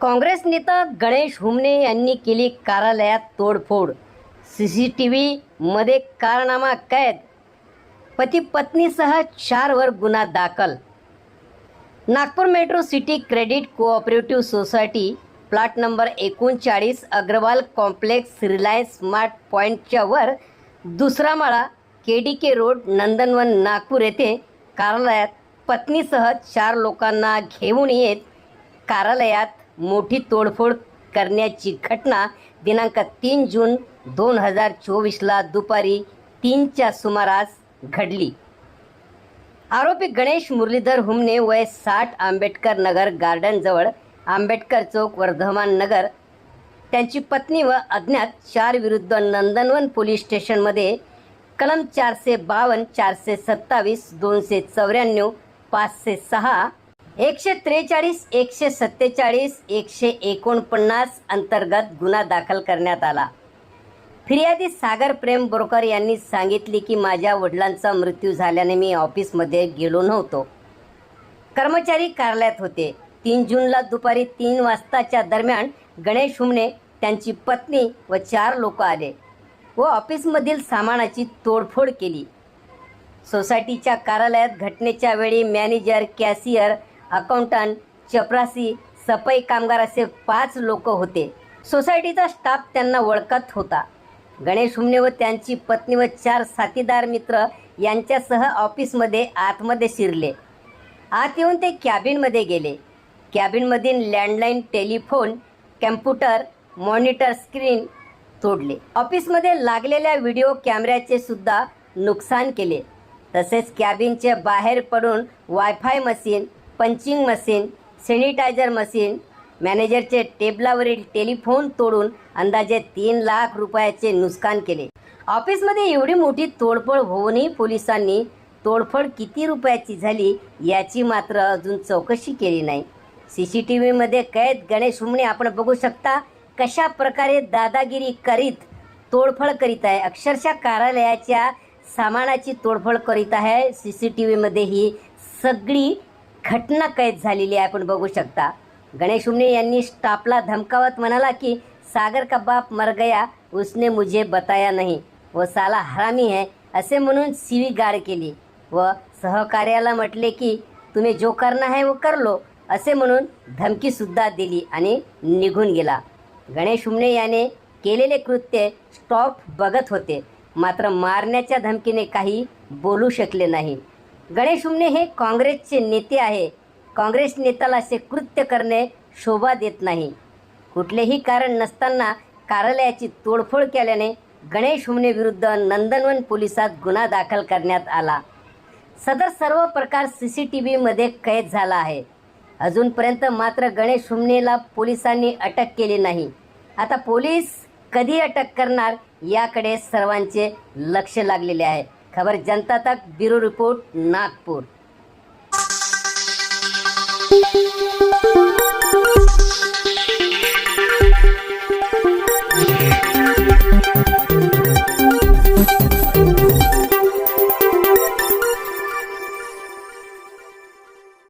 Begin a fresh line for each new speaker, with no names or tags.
काँग्रेस नेता गणेश हुमने यांनी केली कार्यालयात तोडफोड. सी सी टी व्हीमध्ये कारनामा कैद. पती पत्नीसह चारवर गुन्हा दाखल. Nagpur metro city credit cooperative society plot number एकोणचाळीस अग्रवाल कॉम्प्लेक्स रिलायन्स स्मार्ट पॉईंटच्या वर दुसरा माळा K D K road Nandanvan Nagpur येथे कार्यालयात पत्नीसह चार लोकांना घेऊन येत कार्यालयात मोठी तोडफोड करण्याची घटना दिनांक तीन जून दोन हजार चोवीसला दुपारी तीनच्या सुमारास घडली. आरोपी गणेश मुरलीधर हुमने वय साठ आंबेडकर नगर गार्डनजवळ आंबेडकर चौक वर्धमान नगर. त्यांची पत्नी व अज्ञात चार विरुद्ध नंदनवन पोलीस स्टेशनमध्ये कलम चारशे बावन्न चारशे सत्तावीस दोनशे चौऱ्याण्णव पाचशे सहा एकशे त्रेचाळीस एकशे सत्तेचाळीस एकशे एकोणपन्नास अंतर्गत गुन्हा दाखल करण्यात आला. फिर्यादी सागर प्रेम बोरकर यांनी सांगितले की माझ्या वडिलांचा मृत्यू झाल्याने मी ऑफिसमध्ये गेलो नव्हतो. कर्मचारी कार्यालयात होते. तीन जूनला दुपारी तीन वाजताच्या दरम्यान गणेश हुमणे त्यांची पत्नी व चार लोक आले व ऑफिसमधील सामानाची तोडफोड केली. सोसायटीच्या कार्यालयात घटनेच्या वेळी मॅनेजर कॅशियर अकाउंटंट चपरासी सफाई कामगार असे पाच लोक होते. सोसायटीचा स्टाफ त्यांना ओळखत होता. गणेश हुमने व त्यांची पत्नी व चार साथीदार मित्र यांच्यासह ऑफिसमध्ये आतमध्ये शिरले. आत येऊन ते कॅबिनमध्ये गेले. कॅबिनमधील landline telephone computer monitor screen तोडले. ऑफिसमध्ये लागलेल्या व्हिडिओ कॅमेऱ्याचे सुद्धा नुकसान केले. तसेच कॅबिनचे बाहेर पडून wifi machine punching machine sanitiser machine मॅनेजरचे टेबलावरील टेलिफोन तोडून अंदाजे तीन लाख रुपयाचे नुकसान केले. ऑफिसमध्ये एवढी मोठी तोडफोड होऊनही पोलिसांनी तोडफोड किती रुपयाची झाली याची मात्र अजून चौकशी केली नाही. सी सी टी व्हीमध्ये कैद गणेश हुमणे आपण बघू शकता कशा प्रकारे दादागिरी करीत तोडफोड करीत आहे. अक्षरशः कार्यालयाच्या सामानाची तोडफोड करीत आहे. सी सी टी व्हीमध्ये ही सगळी घटना कैद झालेली आहे आपण बघू शकता. गणेश हुमणे यांनी स्टाफला धमकावत म्हणाला की सागर का बाप मर गया उसने मुझे बताया नाही. व साला हरामी है असे म्हणून शिवी गाड केली. व सहकार्याला म्हटले की तुम्ही जो करना है वो कर लो असे म्हणून धमकीसुद्धा दिली आणि निघून गेला. गणेश हुमणे याने केलेले कृत्य स्टॉप बघत होते. मात्र मारण्याच्या धमकीने काही बोलू शकले नाही. गणेश हुमणे हे काँग्रेसचे नेते आहे. काँग्रेस नेत्याला असे कृत्य करणे शोभा देत नाही. कुठलेही कारण नसताना कार्यालयाची तोडफोड केल्याने गणेश हुमणे विरुद्ध नंदनवन पोलिसात गुन्हा दाखल करण्यात आला. सदर सर्व प्रकार सी सी टी व्हीमध्ये कैद झाला आहे. अजूनपर्यंत मात्र गणेश हुमणेला पोलिसांनी अटक केली नाही. आता पोलीस कधी अटक करणार याकडे सर्वांचे लक्ष लागलेले आहे. खबर जनता तक ब्युरो रिपोर्ट नागपूर